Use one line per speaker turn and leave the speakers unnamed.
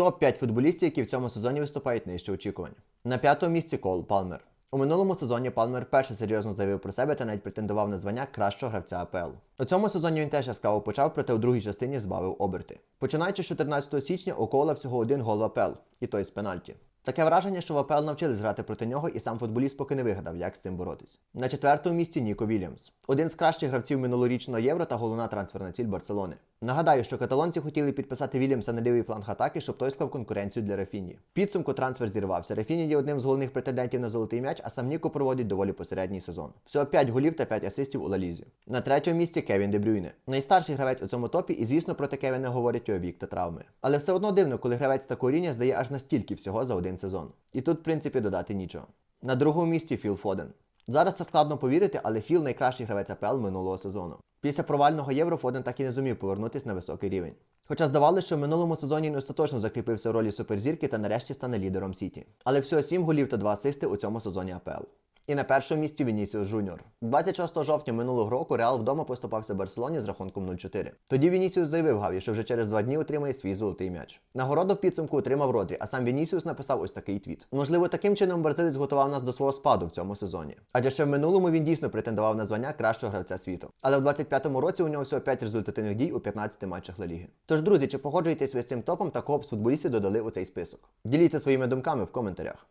Топ-5 футболістів, які в цьому сезоні виступають нижче очікувань. На п'ятому місці Кол Палмер. У минулому сезоні Палмер перше серйозно заявив про себе та навіть претендував на звання кращого гравця АПЛ. У цьому сезоні він теж яскраво почав, проте у другій частині збавив оберти. Починаючи з 14 січня, у Кола всього один гол АПЛ, і той з пенальті. Таке враження, що в навчились грати проти нього, і сам футболіст поки не вигадав, як з цим боротись. На четвертому місці Ніко Вільямс, один з кращих гравців минулорічного євро та головна трансферна ціль Барселони. Нагадаю, що каталонці хотіли підписати Вільямса на лівий фланг атаки, щоб той склав конкуренцію для Рафіні. Підсумку трансфер зірвався. Рафіні є одним з головних претендентів на золотий м'яч, а сам Ніко проводить доволі посередній сезон. Всього 5 голів та 5 асистів у Лалізі. На третьому місці Кевін Де Брюйне. Найстарший гравець у цьому топі, і звісно проти Кевіна говорять його вік та травми. Але все одно дивно, коли гравець такого рівня здає аж настільки всього за один сезон. І тут, в принципі, додати нічого. На другому місці Філ Фоден. Зараз це складно повірити, але Філ найкращий гравець АПЛ минулого сезону. Після провального євро Фоден так і не зумів повернутися на високий рівень. Хоча здавалося, що в минулому сезоні він остаточно закріпився в ролі суперзірки та нарешті стане лідером Сіті. Але всього 7 голів та 2 асисти у цьому сезоні АПЛ. І на першому місці Вінісіус Жуніор. 26 жовтня минулого року Реал вдома поступався Барселоні з рахунком 0-4. Тоді Вінісіус заявив Гаві, що вже через два дні отримає свій золотий м'яч. Нагороду в підсумку отримав Родрі, а сам Вінісіус написав ось такий твіт. Можливо, таким чином бразилець готував нас до свого спаду в цьому сезоні. Адже ще в минулому він дійсно претендував на звання кращого гравця світу. Але в 25-му році у нього всього 5 результативних дій у 15 матчах Ла Ліги. Тож, друзі, чи погоджуєтесь ви з цим топом та кого б з футболістів додали у цей список? Діліться своїми думками в коментарях.